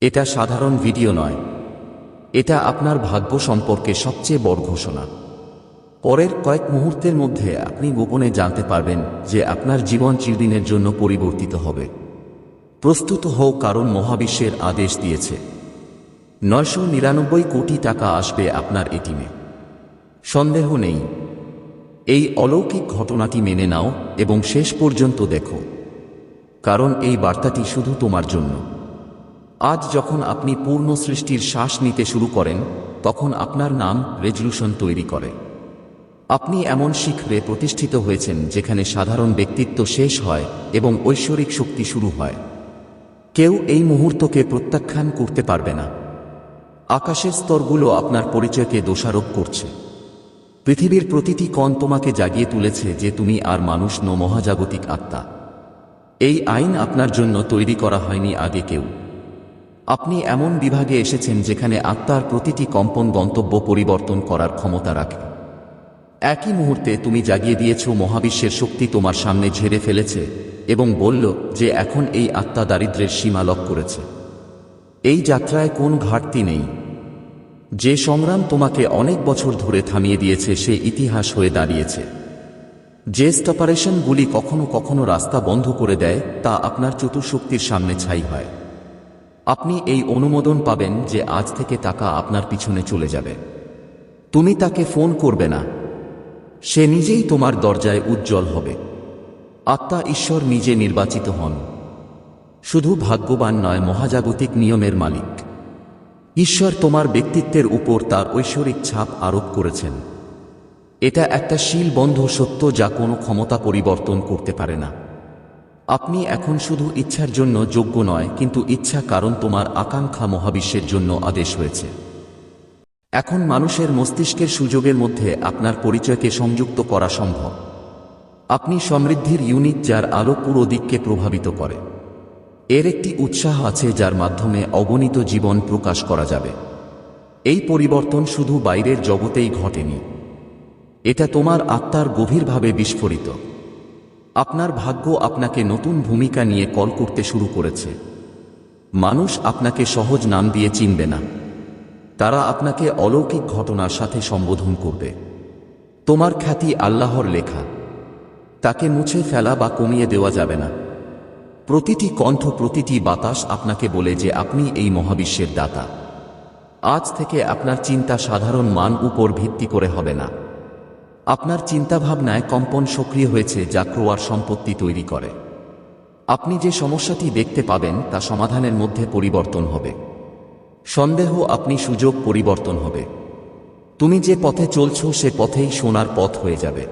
এটা সাধারণ ভিডিও নয়। এটা আপনার ভাগ্য সম্পর্কে সবচেয়ে বড় ঘোষণা। পরের কয়েক মুহূর্তের মধ্যে আপনি গোপনে জানতে পারবেন যে আপনার জীবন চিরদিনের জন্য পরিবর্তিত হবে। প্রস্তুত হও কারণ মহাবিশ্বের আদেশ দিয়েছে। নয়শো নিরানব্বই কোটি টাকা আসবে আপনার এটিমে। সন্দেহ নেই। এই অলৌকিক ঘটনাটি মেনে নাও এবং শেষ পর্যন্ত দেখো। কারণ এই বার্তাটি শুধু তোমার জন্য। আজ যখন আপনি পূর্ণ সৃষ্টির শ্বাস নিতে শুরু করেন, তখন আপনার নাম রেজলিউশন তৈরি করে। আপনি এমন শিখরে প্রতিষ্ঠিত হয়েছেন যেখানে সাধারণ ব্যক্তিত্ব শেষ হয় এবং ঐশ্বরিক শক্তি শুরু হয়। কেউ এই মুহূর্তকে প্রত্যাখ্যান করতে পারবে না। আকাশের স্তরগুলো আপনার পরিচয়কে দোষারোপ করছে। পৃথিবীর প্রতিটি কণ তোমাকে জাগিয়ে তুলেছে যে তুমি আর মানুষ ন মহাজাগতিক আত্মা। এই আইন আপনার জন্য তৈরি করা হয়নি আগে কেউ। আপনি এমন বিভাগে এসেছেন যেখানে আত্মার প্রতিটি কম্পন গন্তব্য পরিবর্তন করার ক্ষমতা রাখে। একই মুহূর্তে তুমি জাগিয়ে দিয়েছ, মহাবিশ্বের শক্তি তোমার সামনে ঝেড়ে ফেলেছে এবং বলল যে এখন এই আত্মা দারিদ্রের সীমা লক করেছে। এই যাত্রায় কোন ঘাটতি নেই। যে সংগ্রাম তোমাকে অনেক বছর ধরে থামিয়ে দিয়েছে, সে ইতিহাস হয়ে দাঁড়িয়েছে। যে স্টপারেশনগুলি কখনো কখনো রাস্তা বন্ধ করে দেয়, তা আপনার চতুর্শক্তির সামনে ছাই হয়। আপনি এই অনুমোদন পাবেন যে আজ থেকে টাকা আপনার পিছনে চলে যাবে। তুমি তাকে ফোন করবে না। সে নিজেই তোমার দরজায় উজ্জ্বল হবে। আত্মা ঈশ্বর নিজে নির্বাচিত হন। শুধু ভাগ্যবান নয়, মহাজাগতিক নিয়মের মালিক। ঈশ্বর তোমার ব্যক্তিত্বের উপর তার ঐশ্বরিক ছাপ আরোপ করেছেন। এটা একটা শীল বন্ধ সত্য যা কোনো ক্ষমতা পরিবর্তন করতে পারে না। আপনি এখন শুধু ইচ্ছার জন্য যোগ্য নয়, কিন্তু ইচ্ছা কারণ তোমার আকাঙ্ক্ষা মহাবিশ্বের জন্য আদেশ হয়েছে। এখন মানুষের মস্তিষ্কের সুযোগের মধ্যে আপনার পরিচয়কে সংযুক্ত করা সম্ভব। আপনি সমৃদ্ধির ইউনিট যার আলো পুরো দিককে প্রভাবিত করে। এর একটি উৎসাহ আছে যার মাধ্যমে অগণিত জীবন প্রকাশ করা যাবে। এই পরিবর্তন শুধু বাইরের জগতেই ঘটেনি। এটা তোমার আত্মার গভীরভাবে বিস্ফোরিত। আপনার ভাগ্য আপনাকে নতুন ভূমিকা নিয়ে কল করতে শুরু করেছে। মানুষ আপনাকে সহজ নাম দিয়ে চিনবে না। তারা আপনাকে অলৌকিক ঘটনার সাথে সম্বোধন করবে। তোমার খ্যাতি আল্লাহর লেখা। তাকে মুছে ফেলা বা কমিয়ে দেওয়া যাবে না। প্রতিটি কণ্ঠ, প্রতিটি বাতাস আপনাকে বলে যে আপনি এই মহাবিশ্বের দাতা। আজ থেকে আপনার চিন্তা সাধারণ মান উপর ভিত্তি করে হবে না। আপনার চিন্তাভাবনায় কম্পন সক্রিয় হয়েছে যা ক্রোয়ার সম্পত্তি তৈরি করে। আপনি যে সমস্যাটি দেখতে পাবেন তা সমাধানের মধ্যে পরিবর্তন হবে। সন্দেহ আপনি সুযোগ পরিবর্তন হবে। তুমি যে পথে চলছ সে পথেই সোনার পথ হয়ে যাবে।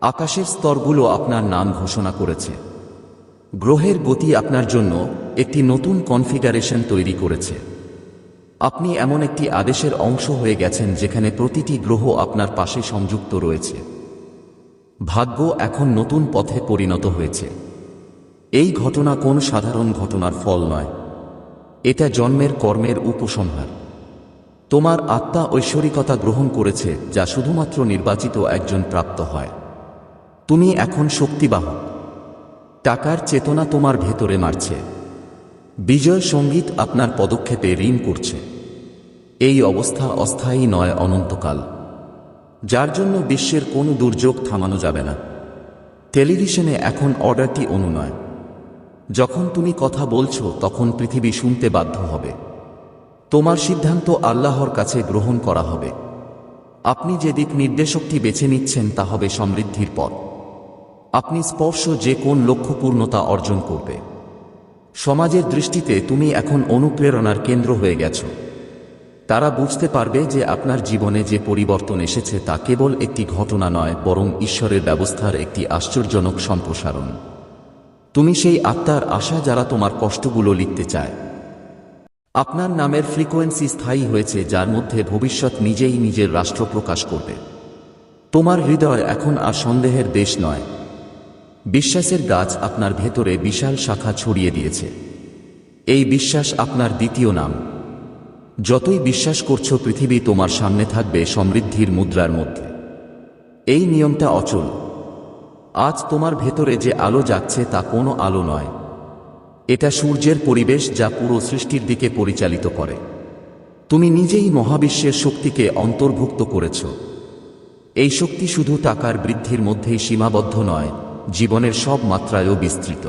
আকাশের স্তরগুলো আপনার নাম ঘোষণা করেছে। গ্রহের গতি আপনার জন্য একটি নতুন কনফিগারেশন তৈরি করেছে। আপনি এমন একটি আদেশের অংশ হয়ে গেছেন যেখানে প্রতিটি গ্রহ আপনার পাশে সংযুক্ত রয়েছে। ভাগ্য এখন নতুন পথে পরিণত হয়েছে। এই ঘটনা কোন সাধারণ ঘটনার ফল নয়। এটা জন্মের কর্মের উপসংহার। তোমার আত্মা ঐশ্বরিকতা গ্রহণ করেছে, যা শুধুমাত্র নির্বাচিত একজন প্রাপ্ত হয়। তুমি এখন শক্তিবাহক। টাকার চেতনা তোমার ভেতরে মারছে। বিজয় সংগীত আপনার পদক্ষেপে ঋণ করছে। এই অবস্থা অস্থায়ী নয় অনন্তকাল। যার জন্য বিশ্বের কোনো দুর্যোগ থামানো যাবে না। টেলিভিশনে এখন অর্ডারটি অনুনয়। যখন তুমি কথা বলছো, তখন পৃথিবী শুনতে বাধ্য হবে। তোমার সিদ্ধান্ত আল্লাহর কাছে গ্রহণ করা হবে। আপনি যে দিক নির্দেশকটি বেছে নিচ্ছেন, তা হবে সমৃদ্ধির পথ। আপনি স্পর্শ যে কোন লক্ষ্যপূর্ণতা অর্জন করবে। সমাজের দৃষ্টিতে তুমি এখন অনুপ্রেরণার কেন্দ্র হয়ে গেছ। তারা বুঝতে পারবে যে আপনার জীবনে যে পরিবর্তন এসেছে তা কেবল একটি ঘটনা নয়, বরং ঈশ্বরের ব্যবস্থার একটি আশ্চর্যজনক সম্প্রসারণ। তুমি সেই আত্মার আশা যারা তোমার কষ্টগুলো লিখতে চায়। আপনার নামের ফ্রিকোয়েন্সি স্থায়ী হয়েছে, যার মধ্যে ভবিষ্যৎ নিজেই নিজের রাষ্ট্র প্রকাশ করবে। তোমার হৃদয় এখন আর সন্দেহের দেশ নয়। বিশ্বাসের গাছ আপনার ভেতরে বিশাল শাখা ছড়িয়ে দিয়েছে। এই বিশ্বাস আপনার দ্বিতীয় নাম। যতই বিশ্বাস করছ পৃথিবী তোমার সামনে থাকবে সমৃদ্ধির মুদ্রার মধ্যে। এই নিয়মটা অচল। আজ তোমার ভেতরে যে আলো যাচ্ছে তা কোনো আলো নয়। এটা সূর্যের পরিবেশ যা পুরো সৃষ্টির দিকে পরিচালিত করে। তুমি নিজেই মহাবিশ্বের শক্তিকে অন্তর্ভুক্ত করেছ। এই শক্তি শুধু টাকার বৃদ্ধির মধ্যেই সীমাবদ্ধ নয় জীবনের সব মাত্রায়ও বিস্তৃত।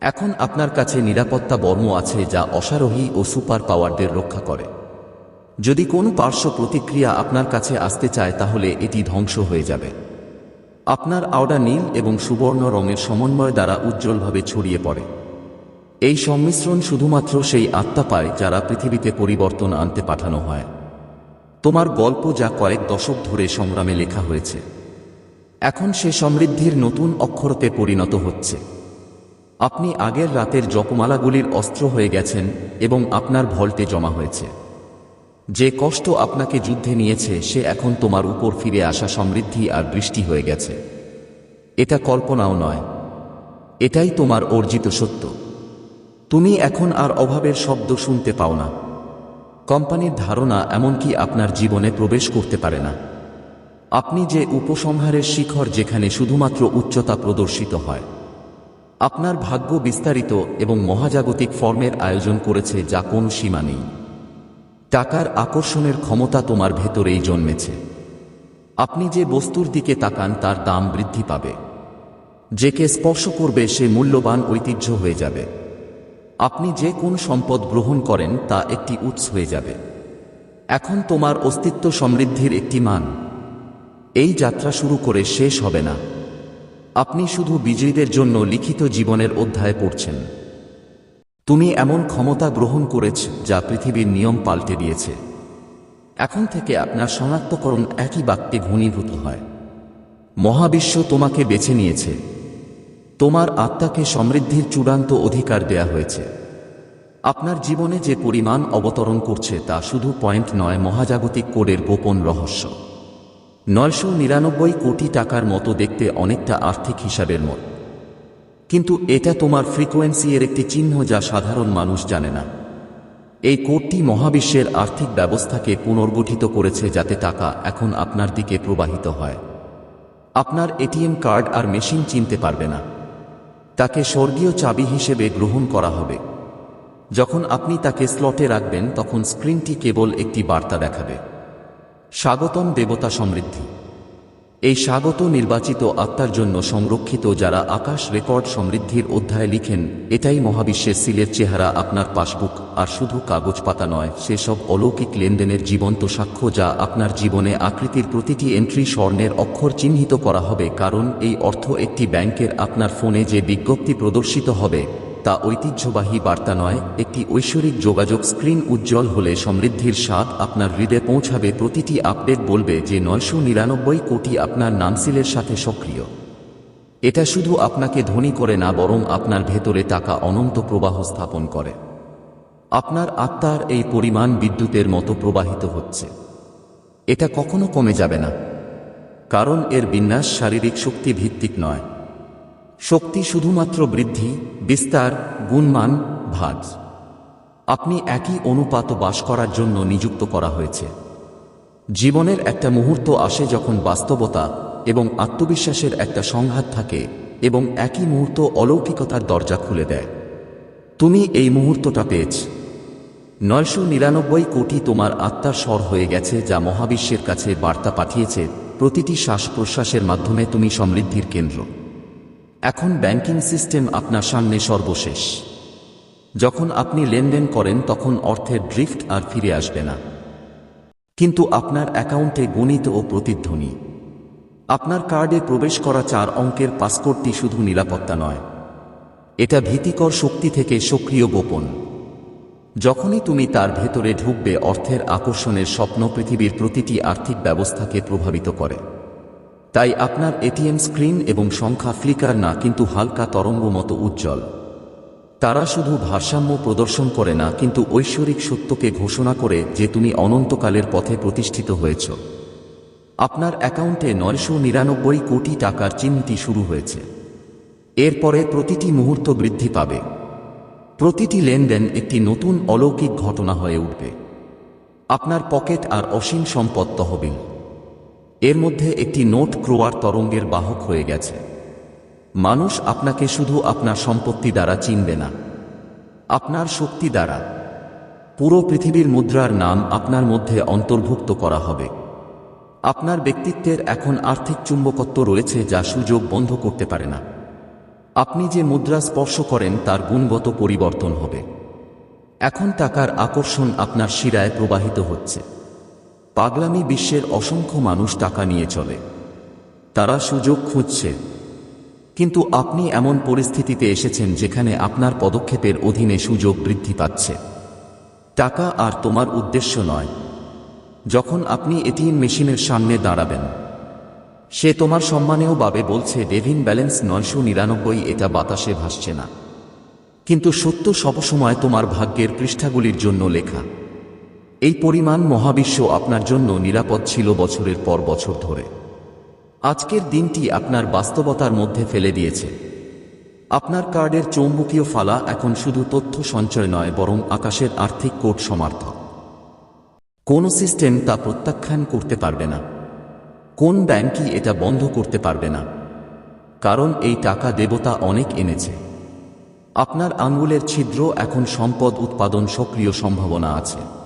এখন আপনার কাছে নিরাপত্তা বর্ম আছে যা অশ্বারোহী ও সুপার পাওয়ারদের রক্ষা করে। যদি কোনো পার্শ্ব প্রতিক্রিয়া আপনার কাছে আসতে চায়, তাহলে এটি ধ্বংস হয়ে যাবে। আপনার আওডা নীল এবং সুবর্ণ রঙের সমন্বয় দ্বারা উজ্জ্বলভাবে ছড়িয়ে পড়ে। এই সংমিশ্রণ শুধুমাত্র সেই আত্মা পায় যারা পৃথিবীতে পরিবর্তন আনতে পাঠানো হয়। তোমার গল্প যা কয়েক দশক ধরে সংগ্রামে লেখা হয়েছে। এখন সে সমৃদ্ধির নতুন অক্ষরতে পরিণত হচ্ছে। আপনি আগের রাতের জপমালাগুলির অস্ত্র হয়ে গেছেন এবং আপনার ভল্টে জমা হয়েছে। যে কষ্ট আপনাকে যুদ্ধে নিয়েছে, সে এখন তোমার উপর ফিরে আসা সমৃদ্ধি আর বৃষ্টি হয়ে গেছে। এটা কল্পনাও নয়। এটাই তোমার অর্জিত সত্য। তুমি এখন আর অভাবের শব্দ শুনতে পাও না। কোম্পানির ধারণা এমনকি আপনার জীবনে প্রবেশ করতে পারে না। আপনি যে উপসংহারের শিখর যেখানে শুধুমাত্র উচ্চতা প্রদর্শিত হয়, আপনার ভাগ্য বিস্তারিত এবং মহাজাগতিক ফর্মের আয়োজন করেছে যা কোন সীমা নেই। টাকার আকর্ষণের ক্ষমতা তোমার ভেতরেই জন্মেছে। আপনি যে বস্তুর দিকে তাকান তার দাম বৃদ্ধি পাবে। যেকে স্পর্শ করবে সে মূল্যবান ঐতিহ্য হয়ে যাবে। আপনি যে কোন সম্পদ গ্রহণ করেন তা একটি উৎস হয়ে যাবে। এখন তোমার অস্তিত্ব সমৃদ্ধির একটি মান। এই যাত্রা শুরু করে শেষ হবে না। আপনি শুধু বিজয়ীদের জন্য লিখিত জীবনের অধ্যায় পড়ছেন। তুমি এমন ক্ষমতা গ্রহণ করেছ যা পৃথিবীর নিয়ম পাল্টে দিয়েছে। এখন থেকে আপনার শনাক্তকরণ একই বাক্যে ঘনীভূত হয়। মহাবিশ্ব তোমাকে বেছে নিয়েছে। তোমার আত্মাকে সমৃদ্ধির চূড়ান্ত অধিকার দেয়া হয়েছে। আপনার জীবনে যে পরিমাণ অবতরণ করছে তা শুধু পয়েন্ট নয়, মহাজাগতিক কোডের গোপন রহস্য। নয়শো নিরানব্বই কোটি টাকার মতো দেখতে অনেকটা আর্থিক হিসাবের মত। কিন্তু এটা তোমার ফ্রিকোয়েন্সি এর একটি চিহ্ন যা সাধারণ মানুষ জানে না। এই কোডটি মহাবিশ্বের আর্থিক ব্যবস্থাকে পুনর্গঠিত করেছে যাতে টাকা এখন আপনার দিকে প্রবাহিত হয়। আপনার এটিএম কার্ড আর মেশিন চিনতে পারবে না। তাকে স্বর্গীয় চাবি হিসেবে গ্রহণ করা হবে। যখন আপনি তাকে স্লটে রাখবেন, তখন স্ক্রিনটি কেবল একটি বার্তা দেখাবে। স্বাগতম দেবতা সমৃদ্ধি। এই স্বাগত নির্বাচিত আত্মার জন্য সংরক্ষিত যারা আকাশ রেকর্ড সমৃদ্ধির অধ্যায় লিখেন, এটাই মহাবিশ্বের সিলের চেহারা আপনার পাসবুক, আর শুধু কাগজ পাতা নয়, সেসব অলৌকিক লেনদেনের জীবন্ত সাক্ষ্য যা আপনার জীবনে আকৃতির প্রতিটি এন্ট্রি স্বর্ণের অক্ষর চিহ্নিত করা হবে, কারণ এই অর্থ একটি ব্যাংকের আপনার ফোনে যে বিজ্ঞপ্তি প্রদর্শিত হবে তা ঐতিহ্যবাহী বার্তা নয়, একটি ঐশ্বরিক যোগাযোগ স্ক্রিন উজ্জ্বল হলে সমৃদ্ধির স্বাদ আপনার হৃদয়ে পৌঁছাবে প্রতিটি আপডেট বলবে যে নয়শো নিরানব্বই কোটি আপনার নামসিলের সাথে সক্রিয়। এটা শুধু আপনাকে ধনী করে না, বরং আপনার ভেতরে টাকা অনন্ত প্রবাহ স্থাপন করে। আপনার আত্মার এই পরিমাণ বিদ্যুতের মতো প্রবাহিত হচ্ছে। এটা কখনো কমে যাবে না। কারণ এর বিন্যাস শারীরিক শক্তি ভিত্তিক নয়। শক্তি শুধুমাত্র বৃদ্ধি, বিস্তার, গুণমান, ভাজ। আপনি একই অনুপাত বাস করার জন্য নিযুক্ত করা হয়েছে। জীবনের একটা মুহূর্ত আসে যখন বাস্তবতা এবং আত্মবিশ্বাসের একটা সংঘাত থাকে এবং একই মুহূর্ত অলৌকিকতার দরজা খুলে দেয়। তুমি এই মুহূর্তটা পেয়েছ। নয়শো নিরানব্বই কোটি তোমার আত্মার স্বর হয়ে গেছে যা মহাবিশ্বের কাছে বার্তা পাঠিয়েছে। প্রতিটি শ্বাস প্রশ্বাসের মাধ্যমে তুমি সমৃদ্ধির কেন্দ্র। এখন ব্যাংকিং সিস্টেম আপনার সামনে সর্বশেষ। যখন আপনি লেনদেন করেন, তখন অর্থের ড্রিফট আর ফিরে আসবে না। কিন্তু আপনার অ্যাকাউন্টে গণিত ও প্রতিধ্বনি। আপনার কার্ডে প্রবেশ করা চার অঙ্কের পাসপোর্টটি শুধু নিরাপত্তা নয়। এটা ভীতিকর শক্তি থেকে সক্রিয় গোপন। যখনই তুমি তার ভেতরে ঢুকবে, অর্থের আকর্ষণের স্বপ্ন পৃথিবীর প্রতিটি আর্থিক ব্যবস্থাকে প্রভাবিত করে। তাই আপনার এটিএম স্ক্রিন এবং সংখ্যা ফ্লিকার না, কিন্তু হালকা তরঙ্গ মতো উজ্জ্বল। তারা শুধু ভারসাম্য প্রদর্শন করে না, কিন্তু ঐশ্বরিক সত্যকে ঘোষণা করে যে তুমি অনন্তকালের পথে প্রতিষ্ঠিত হয়েছ। আপনার অ্যাকাউন্টে নয়শো নিরানব্বই কোটি টাকার চিহ্নটি শুরু হয়েছে। এরপরে প্রতিটি মুহূর্ত বৃদ্ধি পাবে। প্রতিটি লেনদেন একটি নতুন অলৌকিক ঘটনা হয়ে উঠবে। আপনার পকেট আর অসীম সম্পদ তহবিল। এর মধ্যে একটি নোট ক্রোয়ার তরঙ্গের বাহক হয়ে গেছে। মানুষ আপনাকে শুধু আপনার সম্পত্তি দ্বারা চিনবে না। আপনার শক্তি দ্বারা। পুরো পৃথিবীর মুদ্রার নাম আপনার মধ্যে অন্তর্ভুক্ত করা হবে। আপনার ব্যক্তিত্বের এখন আর্থিক চুম্বকত্ব রয়েছে যা সুযোগ বন্ধ করতে পারে না। আপনি যে মুদ্রা স্পর্শ করেন তার গুণগত পরিবর্তন হবে। এখন টাকার আকর্ষণ আপনার শিরায় প্রবাহিত হচ্ছে। পাগলামি বিশ্বের অসংখ্য মানুষ টাকা নিয়ে চলে। তারা সুযোগ খুঁজছে। কিন্তু আপনি এমন পরিস্থিতিতে এসেছেন যেখানে আপনার পদক্ষেপের অধীনে সুযোগ বৃদ্ধি পাচ্ছে। টাকা আর তোমার উদ্দেশ্য নয়। যখন আপনি এটিএম মেশিনের সামনে দাঁড়াবেন, সে তোমার সম্মানেও বাবে বলছে, ডেভিন, ব্যালেন্স নয়শো নিরানব্বই, এটা বাতাসে ভাসছে না। কিন্তু সত্য সবসময় তোমার ভাগ্যের পৃষ্ঠাগুলির জন্য লেখা। এই পরিমাণ মহাবিশ্ব আপনার জন্য নিরাপদ ছিল বছরের পর বছর ধরে। আজকের দিনটি আপনার বাস্তবতার মধ্যে ফেলে দিয়েছে। আপনার কার্ডের চৌম্বকীয় ফালা এখন শুধু তথ্য সঞ্চয় নয়, বরং আকাশের আর্থিক কোট সমার্থক। কোন সিস্টেম তা প্রত্যাখ্যান করতে পারবে না। কোন ব্যাংকই এটা বন্ধ করতে পারবে না। কারণ এই টাকা দেবতা অনেক এনেছে। আপনার আঙ্গুলের ছিদ্র এখন সম্পদ উৎপাদন সক্রিয় সম্ভাবনা আছে।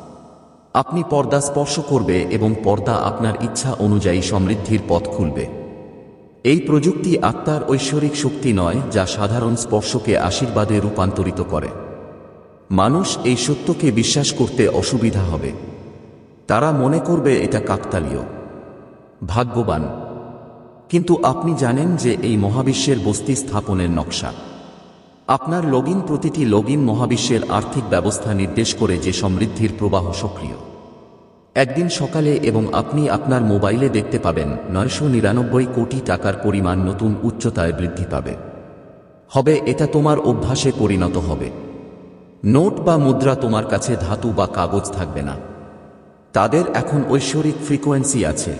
আপনি পর্দা স্পর্শ করবে এবং পর্দা আপনার ইচ্ছা অনুযায়ী সমৃদ্ধির পথ খুলবে। এই প্রযুক্তি আত্মার ঐশ্বরিক শক্তি নয়, যা সাধারণ স্পর্শকে আশীর্বাদে রূপান্তরিত করে। মানুষ এই সত্যকে বিশ্বাস করতে অসুবিধা হবে। তারা মনে করবে এটা কাকতালীয়। ভাগ্যবান। কিন্তু আপনি জানেন যে এই মহাবিশ্বের বস্তি স্থাপনের নকশা। আপনার লগইন প্রতিটি লগইন মহাবিশ্বের আর্থিক ব্যবস্থা নির্দেশ করে যে সমৃদ্ধির প্রবাহ সক্রিয়। একদিন সকালে এবং আপনি আপনার মোবাইলে দেখতে পাবেন নয়শো নিরানব্বই কোটি টাকার পরিমাণ নতুন উচ্চতায় বৃদ্ধি পাবে। হবে, এটা তোমার অভ্যাসে পরিণত হবে। নোট বা মুদ্রা তোমার কাছে ধাতু বা কাগজ থাকবে না। তাদের এখন ঐশ্বরিক ফ্রিকোয়েন্সি আছে।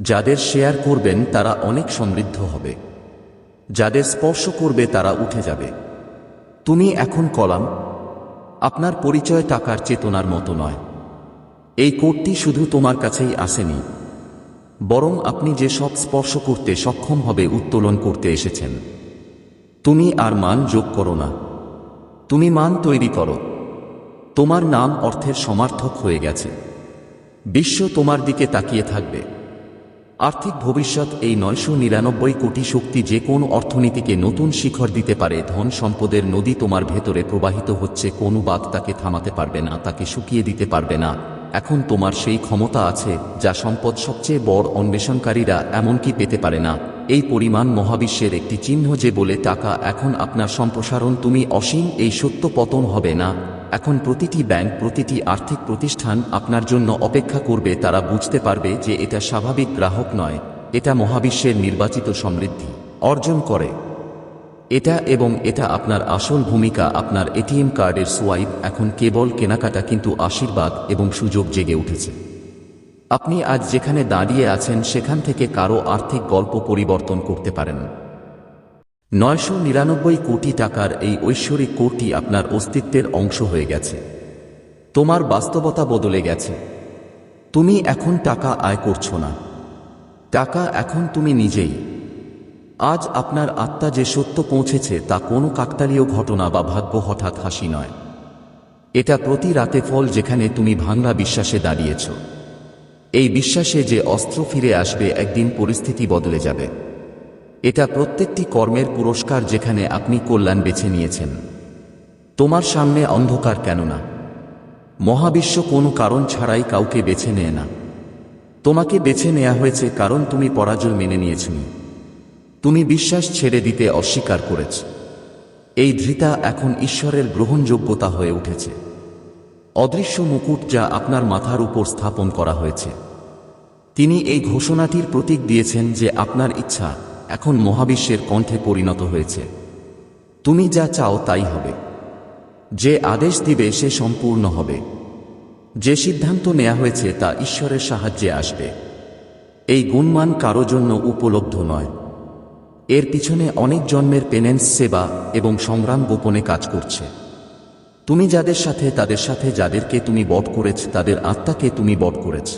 যাদের শেয়ার করবেন, তারা অনেক সমৃদ্ধ হবে। যাদের স্পর্শ করবে তারা উঠে যাবে। তুমি এখন কলাম, আপনার পরিচয় টাকার চেতনার মতো নয়। এই কোডটি শুধু তোমার কাছেই আসেনি, বরং আপনি যে সব স্পর্শ করতে সক্ষম হবে উত্তোলন করতে এসেছেন। তুমি আর মান যোগ করো না। তুমি মান তৈরি করো। তোমার নাম অর্থের সমার্থক হয়ে গেছে। বিশ্ব তোমার দিকে তাকিয়ে থাকবে। আর্থিক ভবিষ্যৎ এই নয়শো নিরানব্বই কোটি শক্তি যে কোন অর্থনীতিকে নতুন শিখর দিতে পারে, ধন সম্পদের নদী তোমার ভেতরে প্রবাহিত হচ্ছে, কোনো বাদ তাকে থামাতে পারবে না, তাকে শুকিয়ে দিতে পারবে না। এখন তোমার সেই ক্ষমতা আছে, যা সম্পদ সবচেয়ে বড় অন্বেষণকারীরা এমনকি পেতে পারে না। এই পরিমাণ মহাবিশ্বের একটি চিহ্ন যে বলে টাকা এখন আপনার সম্প্রসারণ তুমি অসীম, এই সত্য পতন হবে না। এখন প্রতিটি ব্যাংক, প্রতিটি আর্থিক প্রতিষ্ঠান আপনার জন্য অপেক্ষা করবে, তারা বুঝতে পারবে যে এটা স্বাভাবিক গ্রাহক নয়। এটা মহাবিশ্বের নির্বাচিত সমৃদ্ধি অর্জন করে। এটা এবং এটা আপনার আসল ভূমিকা, আপনার এটিএম কার্ডের সোয়াইপ এখন কেবল কেনাকাটা কিন্তু আশীর্বাদ এবং সুযোগ জেগে উঠেছে। আপনি আজ যেখানে দাঁড়িয়ে আছেন সেখান থেকে কারও আর্থিক গল্প পরিবর্তন করতে পারেন। নয়শো নিরানব্বই কোটি টাকার এই ঐশ্বরিক কোটি আপনার অস্তিত্বের অংশ হয়ে গেছে। তোমার বাস্তবতা বদলে গেছে। তুমি এখন টাকা আয় করছ না। টাকা এখন তুমি নিজেই। আজ আপনার আত্মা যে সত্য পৌঁছেছে তা কোনো কাকতালীয় ঘটনা বা ভাগ্য হঠাৎ হাসি নয়। এটা প্রতি রাতে ফল যেখানে তুমি ভাঙ্গা বিশ্বাসে দাঁড়িয়েছ। এই বিশ্বাসে যে অস্ত্র ফিরে আসবে একদিন পরিস্থিতি বদলে যাবে। এটা প্রত্যেকটি কর্মের পুরস্কার যেখানে আপনি কল্যাণ বেছে নিয়েছেন। তোমার সামনে অন্ধকার কেন না মহাবিশ্ব কোনো কারণ ছাড়াই কাউকে বেছে নেয় না। তোমাকে বেছে নেওয়া হয়েছে কারণ তুমি পরাজয় মেনে নিয়েছনি তুমি বিশ্বাস ছেড়ে দিতে অস্বীকার করেছ। এই ধৃতা এখন ঈশ্বরের গ্রহণযোগ্যতা হয়ে উঠেছে। অদৃশ্য মুকুট যা আপনার মাথার উপর স্থাপন করা হয়েছে। তিনি এই ঘোষণাটির প্রতীক দিয়েছেন যে আপনার ইচ্ছা এখন মহাবিশ্বের কণ্ঠে পরিণত হয়েছে। তুমি যা চাও তাই হবে। যে আদেশ দিবে সে সম্পূর্ণ হবে। যে সিদ্ধান্ত নেওয়া হয়েছে তা ঈশ্বরের সাহায্যে আসবে। এই গুণমান কারও জন্য উপলব্ধ নয়। এর পিছনে অনেক জন্মের পেনেন্স সেবা এবং সংগ্রাম গোপনে কাজ করছে। তুমি যাদের সাথে, তাদের সাথে যাদেরকে তুমি বট করেছ, তাদের আত্মাকে তুমি বট করেছ।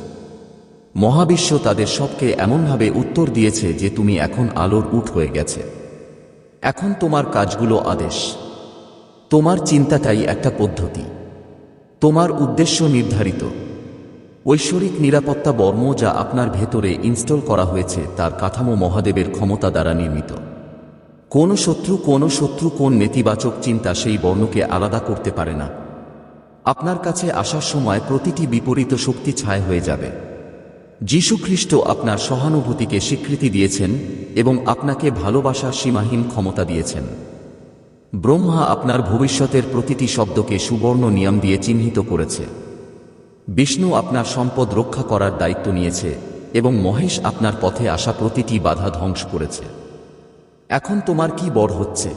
মহাবিশ্ব তাদের সবকে এমনভাবে উত্তর দিয়েছে যে তুমি এখন আলোর উঠ হয়ে গেছে। এখন তোমার কাজগুলো আদেশ। তোমার চিন্তাটাই একটা পদ্ধতি। তোমার উদ্দেশ্য নির্ধারিত। ঐশ্বরিক নিরাপত্তা বর্ম যা আপনার ভেতরে ইনস্টল করা হয়েছে তার কাঠামো মহাদেবের ক্ষমতা দ্বারা নির্মিত। কোন শত্রু কোন শত্রু, কোন নেতিবাচক চিন্তা সেই বর্ণকে আলাদা করতে পারে না। আপনার কাছে আসার সময় প্রতিটি বিপরীত শক্তি ছায় হয়ে যাবে। যীশুখ্রিস্ট আপনার সহানুভূতিকে স্বীকৃতি দিয়েছেন এবং আপনাকে ভালোবাসার সীমাহীন ক্ষমতা দিয়েছেন। ব্রহ্মা আপনার ভবিষ্যতের প্রতিটি শব্দকে সুবর্ণ নিয়ম দিয়ে চিহ্নিত করেছে। বিষ্ণু আপনার সম্পদ রক্ষা করার দায়িত্ব নিয়েছে এবং মহেশ আপনার পথে আসা প্রতিটি বাধা ধ্বংস করেছে। এখন তোমার কি বড় হচ্ছে?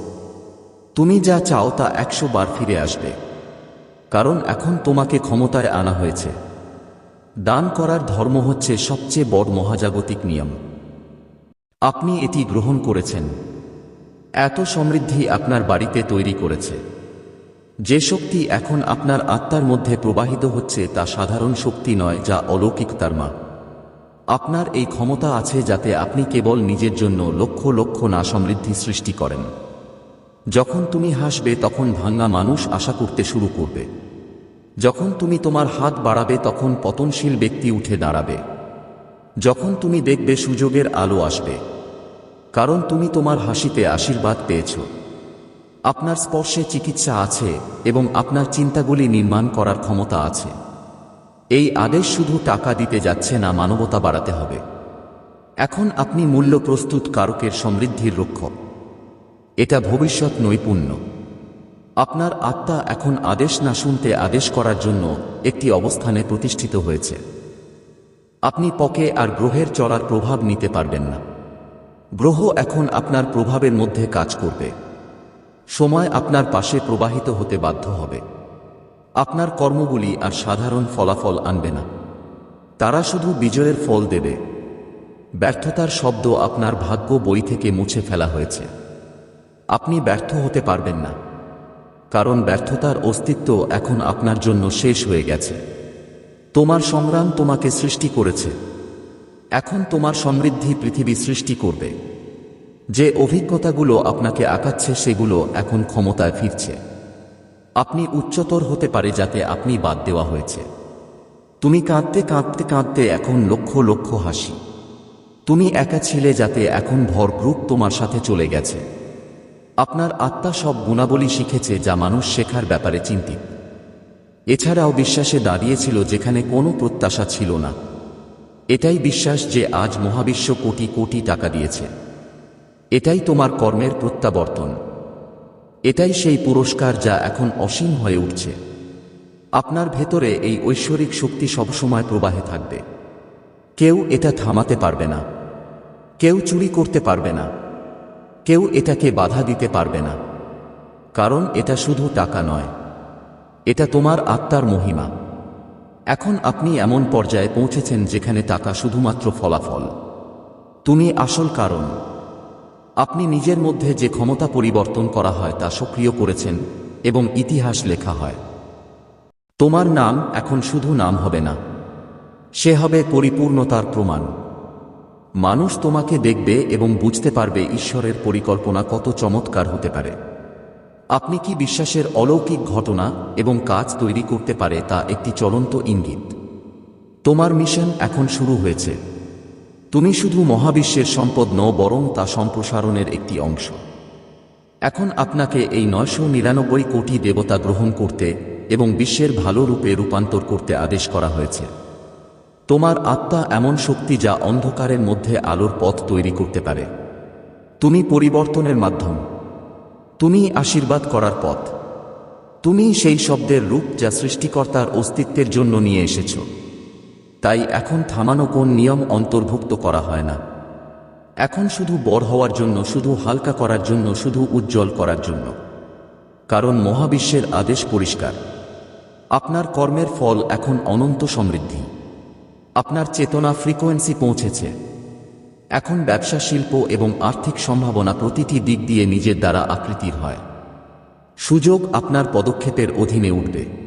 তুমি যা চাও তা একশো বার ফিরে আসবে। কারণ এখন তোমাকে ক্ষমতায় আনা হয়েছে। দান করার ধর্ম হচ্ছে সবচেয়ে বড় মহাজাগতিক নিয়ম। আপনি এটি গ্রহণ করেছেন। এত সমৃদ্ধি আপনার বাড়িতে তৈরি করেছে। যে শক্তি এখন আপনার আত্মার মধ্যে প্রবাহিত হচ্ছে তা সাধারণ শক্তি নয়, যা অলৌকিকতার মা আপনার এই ক্ষমতা আছে যাতে আপনি কেবল নিজের জন্য লক্ষ লক্ষ না সমৃদ্ধি সৃষ্টি করেন। যখন তুমি হাসবে, তখন ভাঙ্গা মানুষ আশা করতে শুরু করবে। যখন তুমি তোমার হাত বাড়াবে, তখন পতনশীল ব্যক্তি উঠে দাঁড়াবে। যখন তুমি দেখবে সুযোগের আলো আসবে। কারণ তুমি তোমার হাসিতে আশীর্বাদ পেয়েছ। আপনার স্পর্শে চিকিৎসা আছে এবং আপনার চিন্তাগুলি নির্মাণ করার ক্ষমতা আছে। এই আদেশ শুধু টাকা দিতে যাচ্ছে না, মানবতা বাড়াতে হবে। এখন আপনি মূল্য প্রস্তুত কারকের সমৃদ্ধির রক্ষক। এটা ভবিষ্যৎ নৈপুণ্য। আপনার আত্মা এখন আদেশ না শুনতে আদেশ করার জন্য একটি অবস্থানে প্রতিষ্ঠিত হয়েছে। আপনি পকে আর গ্রহের চড়ার প্রভাব নিতে পারবেন না। গ্রহ এখন আপনার প্রভাবের মধ্যে কাজ করবে। সময় আপনার পাশে প্রবাহিত হতে বাধ্য হবে। আপনার কর্মগুলি আর সাধারণ ফলাফল আনবে না। তারা শুধু বিজয়ের ফল দেবে। ব্যর্থতার শব্দ আপনার ভাগ্য বই থেকে মুছে ফেলা হয়েছে। আপনি ব্যর্থ হতে পারবেন না। কারণ ব্যর্থতার অস্তিত্ব এখন আপনার জন্য শেষ হয়ে গেছে। তোমার সংগ্রাম তোমাকে সৃষ্টি করেছে। এখন তোমার সমৃদ্ধি পৃথিবী সৃষ্টি করবে। যে অভিজ্ঞতাগুলো আপনাকে আঁকাচ্ছে সেগুলো এখন ক্ষমতায় ফিরছে। আপনি উচ্চতর হতে পারে যাতে আপনি বাদ দেওয়া হয়েছে। তুমি কাঁদতে কাঁদতে কাঁদতে এখন লক্ষ লক্ষ হাসি। তুমি একা ছিলে যাতে এখন ভর গ্রুপ তোমার সাথে চলে গেছে। আপনার আত্মা সব গুণাবলী শিখেছে যা মানুষ শেখার ব্যাপারে চিন্তিত। এছাড়াও বিশ্বাসে দাঁড়িয়েছিল যেখানে কোনো প্রত্যাশা ছিল না। এটাই বিশ্বাস যে আজ মহাবিশ্ব কোটি কোটি টাকা দিয়েছে। এটাই তোমার কর্মের প্রত্যাবর্তন। এটাই সেই পুরস্কার যা এখন অসীম হয়ে উঠছে। আপনার ভেতরে এই ঐশ্বরিক শক্তি সবসময় প্রবাহে থাকবে। কেউ এটা থামাতে পারবে না। কেউ চুরি করতে পারবে না। কেউ এটাকে বাধা দিতে পারবে না। কারণ এটা শুধু টাকা নয়। এটা তোমার আত্মার মহিমা। এখন আপনি এমন পর্যায়ে পৌঁছেছেন যেখানে টাকা শুধুমাত্র ফলাফল। তুমি আসল কারণ। আপনি নিজের মধ্যে যে ক্ষমতা পরিবর্তন করা হয় তা সক্রিয় করেছেন এবং ইতিহাস লেখা হয়। তোমার নাম এখন শুধু নাম হবে না। সে হবে পরিপূর্ণতার প্রমাণ। মানুষ তোমাকে দেখবে এবং বুঝতে পারবে ঈশ্বরের পরিকল্পনা কত চমৎকার হতে পারে। আপনি কি বিশ্বাসের অলৌকিক ঘটনা এবং কাজ তৈরি করতে পারে তা একটি চলন্ত ইঙ্গিত। তোমার মিশন এখন শুরু হয়েছে। তুমি শুধু মহাবিশ্বের সম্পদ ন বরং তা সম্প্রসারণের একটি অংশ। এখন আপনাকে এই নয়শো নিরানব্বই কোটি দেবতা গ্রহণ করতে এবং বিশ্বের ভালো রূপে রূপান্তর করতে আদেশ করা হয়েছে। তোমার আত্মা এমন শক্তি যা অন্ধকারের মধ্যে আলোর পথ তৈরি করতে পারে। তুমি পরিবর্তনের মাধ্যম। তুমি আশীর্বাদ করার পথ। তুমি সেই শব্দের রূপ যা সৃষ্টিকর্তার অস্তিত্বের জন্য নিয়ে এসেছ। তাই এখন থামানো কোন নিয়ম অন্তর্ভুক্ত করা হয় না। এখন শুধু বড় হওয়ার জন্য, শুধু হালকা করার জন্য, শুধু উজ্জ্বল করার জন্য। কারণ মহাবিশ্বের আদেশ পরিষ্কার। আপনার কর্মের ফল এখন অনন্ত সমৃদ্ধি। আপনার চেতনা ফ্রিকোয়েন্সি পৌঁছেছে। এখন ব্যবসা, শিল্প এবং আর্থিক সম্ভাবনা প্রতিটি দিক দিয়ে নিজের দ্বারা আকৃতির হয়। সুযোগ আপনার পদক্ষেপের অধীনে উঠবে।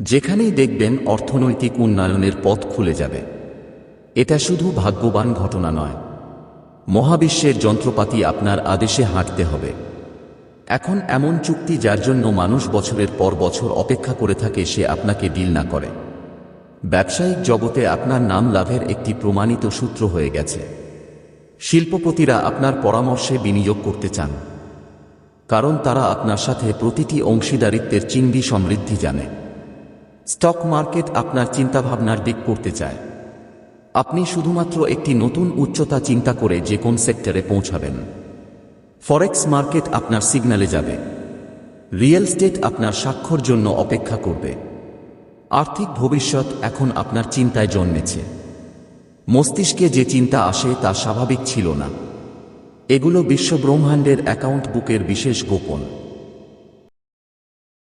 যেখানেই দেখবেন অর্থনৈতিক উন্নয়নের পথ খুলে যাবে। এটা শুধু ভাগ্যবান ঘটনা নয়। মহাবিশ্বের যন্ত্রপাতি আপনার আদেশে হাঁটতে হবে। এখন এমন চুক্তি যার জন্য মানুষ বছরের পর বছর অপেক্ষা করে থাকে সে আপনাকে ডিল না করে। ব্যবসায়িক জগতে আপনার নাম লাভের একটি প্রমাণিত সূত্র হয়ে গেছে। শিল্পপতিরা আপনার পরামর্শে বিনিয়োগ করতে চান। কারণ তারা আপনার সাথে প্রতিটি অংশীদারিত্বের চিংড়ি সমৃদ্ধি জানে। স্টক মার্কেট আপনার চিন্তাভাবনার দিক করতে চায়। আপনি শুধুমাত্র একটি নতুন উচ্চতা চিন্তা করে যে কোন সেক্টরে পৌঁছাবেন। ফরেক্স মার্কেট আপনার সিগন্যালে যাবে। রিয়েল স্টেট আপনার স্বাক্ষর জন্য অপেক্ষা করবে। আর্থিক ভবিষ্যৎ এখন আপনার চিন্তায় জন্মেছে। মস্তিষ্কে যে চিন্তা আসে তা স্বাভাবিক ছিল না। এগুলো বিশ্বব্রহ্মাণ্ডের অ্যাকাউন্ট বুকের বিশেষ গোপন।